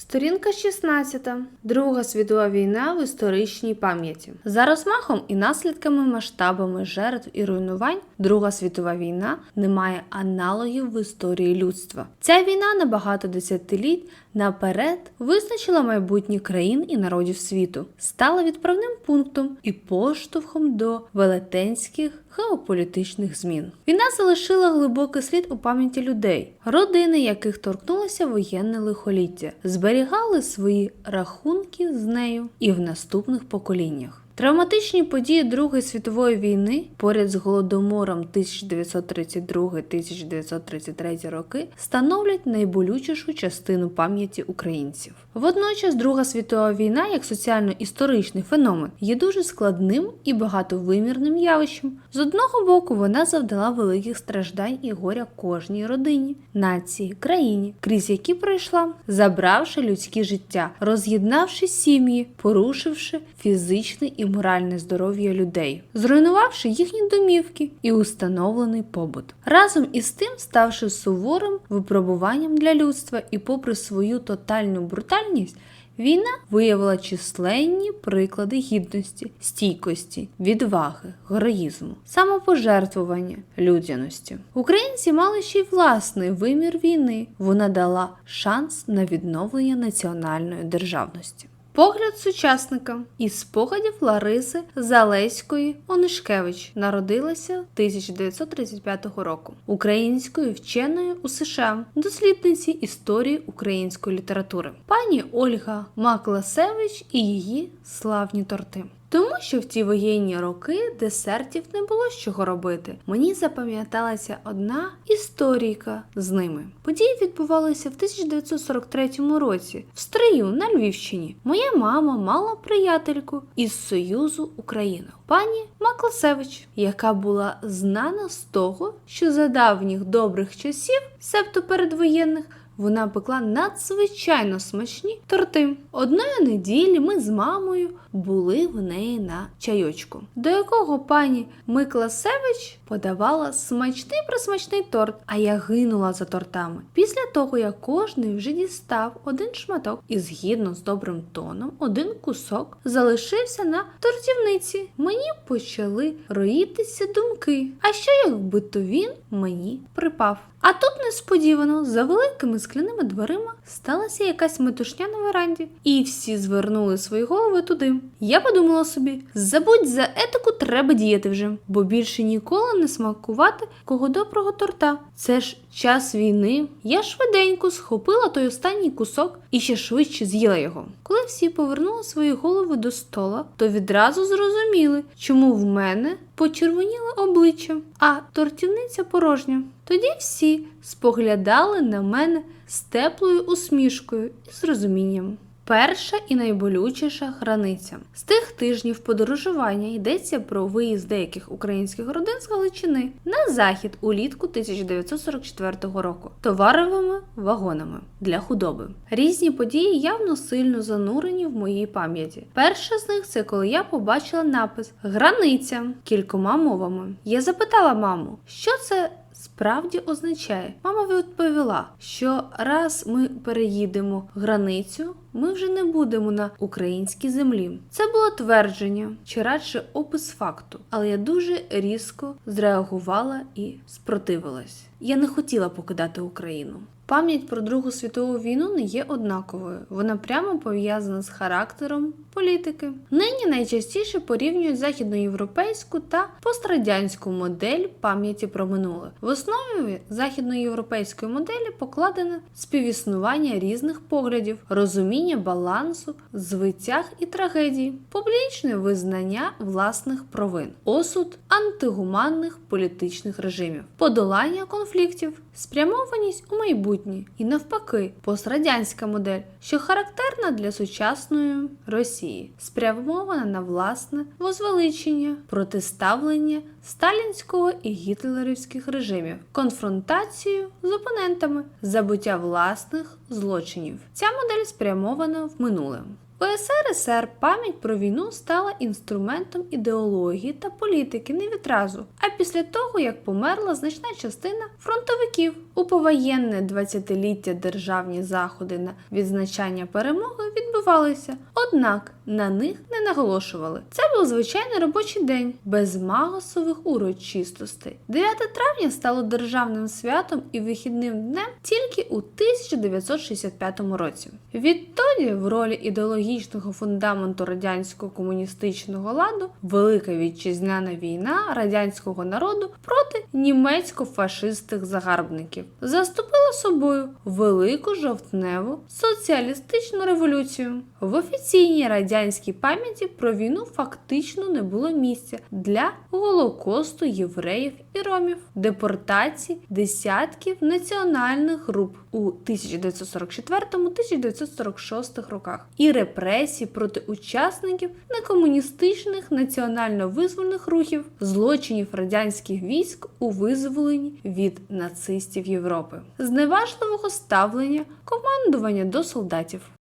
Сторінка 16. Друга світова війна в історичній пам'яті. За розмахом і наслідками, масштабами жертв і руйнувань Друга світова війна не має аналогів в історії людства. Ця війна на багато десятиліть наперед визначила майбутнє країн і народів світу, стала відправним пунктом і поштовхом до велетенських геополітичних змін. Війна залишила глибокий слід у пам'яті людей, родини, яких торкнулося воєнне лихоліття, зберігали свої рахунки з нею і в наступних поколіннях. Травматичні події Другої світової війни поряд з голодомором 1932-1933 роки становлять найболючішу частину пам'яті українців. Водночас Друга світова війна, як соціально-історичний феномен, є дуже складним і багатовимірним явищем. З одного боку, вона завдала великих страждань і горя кожній родині, нації, країні, крізь які пройшла, забравши людські життя, роз'єднавши сім'ї, порушивши фізичне і моральне здоров'я людей, зруйнувавши їхні домівки і установлений побут. Разом із тим ставши суворим випробуванням для людства і, попри свою тотальну брутальність, Війна виявила численні приклади гідності, стійкості, відваги, героїзму, самопожертвування, людяності. Українці мали ще й власний вимір війни. Вона дала шанс на відновлення національної державності. Погляд сучасника із спогадів Лариси Залеської Онишкевич народилася 1935 року українською вченою у США, дослідниці історії української літератури. Пані Ольга Макласевич і її славні торти. Тому що в ті воєнні роки десертів не було з чого робити. Мені запам'яталася одна історійка з ними. Події відбувалися в 1943 році в Стрию на Львівщині. Моя мама мала приятельку із Союзу України, пані Макласевич, яка була знана з того, що за давніх добрих часів, себто передвоєнних, вона пекла надзвичайно смачні торти. Одної неділі ми з мамою були в неї на чайочку, до якого пані Микласевич подавала смачний присмачний торт, а я гинула за тортами. Після того, як кожний вже дістав один шматок і згідно з добрим тоном, один кусок залишився на тортівниці. Мені почали роїтися думки. А що якби то він мені припав? А тут несподівано за великими скляними дверима сталася якась метушня на веранді, і всі звернули свої голови туди. Я подумала собі: забудь за етику, треба діяти вже, бо більше ніколи не смакувати кого доброго торта. Це ж час війни. Я швиденько схопила той останній кусок і ще швидше з'їла його. Коли всі повернули свої голови до стола, то відразу зрозуміли, чому в мене почервоніло обличчя, а тортівниця порожня. Тоді всі споглядали на мене з теплою усмішкою і з розумінням. Перша і найболючіша границя з тих тижнів подорожування йдеться про виїзд деяких українських родин з Галичини на захід улітку 1944 року товаровими вагонами для худоби. Різні події явно сильно занурені в моїй пам'яті. Перша з них це коли я побачила напис Границя кількома мовами. Я запитала маму, що це справді означає. Мама відповіла, що раз ми переїдемо границю, ми вже не будемо на українській землі. Це було твердження, чи радше опис факту, але я дуже різко зреагувала і спротивилась. Я не хотіла покидати Україну. Пам'ять про Другу світову війну не є однаковою. Вона прямо пов'язана з характером політики. Нині найчастіше порівнюють західноєвропейську та пострадянську модель пам'яті про минуле. В основі західноєвропейської моделі покладене співіснування різних поглядів, розуміння балансу, звитяг і трагедій, публічне визнання власних провин, осуд антигуманних політичних режимів, подолання конфліктів, спрямованість у майбутнє і навпаки, пострадянська модель, що характерна для сучасної Росії, спрямована на власне возвеличення, протиставлення сталінського і гітлерівських режимів, конфронтацію з опонентами, забуття власних злочинів. Ця модель спрямована в минуле. У СРСР пам'ять про війну стала інструментом ідеології та політики не відразу, а після того, як померла значна частина фронтовиків. У повоєнне 20-ліття державні заходи на відзначання перемоги відбувалися, однак на них не наголошували. Це був звичайний робочий день без магасових урочистостей. 9 травня стало державним святом і вихідним днем тільки у 1965 році. Відтоді в ролі ідеологічного фундаменту радянського комуністичного ладу Велика вітчизняна війна радянського народу проти німецько-фашистських загарбників заступила собою велику жовтневу соціалістичну революцію. В офіційній радянській пам'яті про війну фактично не було місця для голокосту євреїв і ромів, депортації десятків національних груп у 1944-1946 роках і репресій проти учасників некомуністичних національно-визвольних рухів, злочинів радянських військ у визволенні від нацистів Європи, зневажливого ставлення командування до солдатів.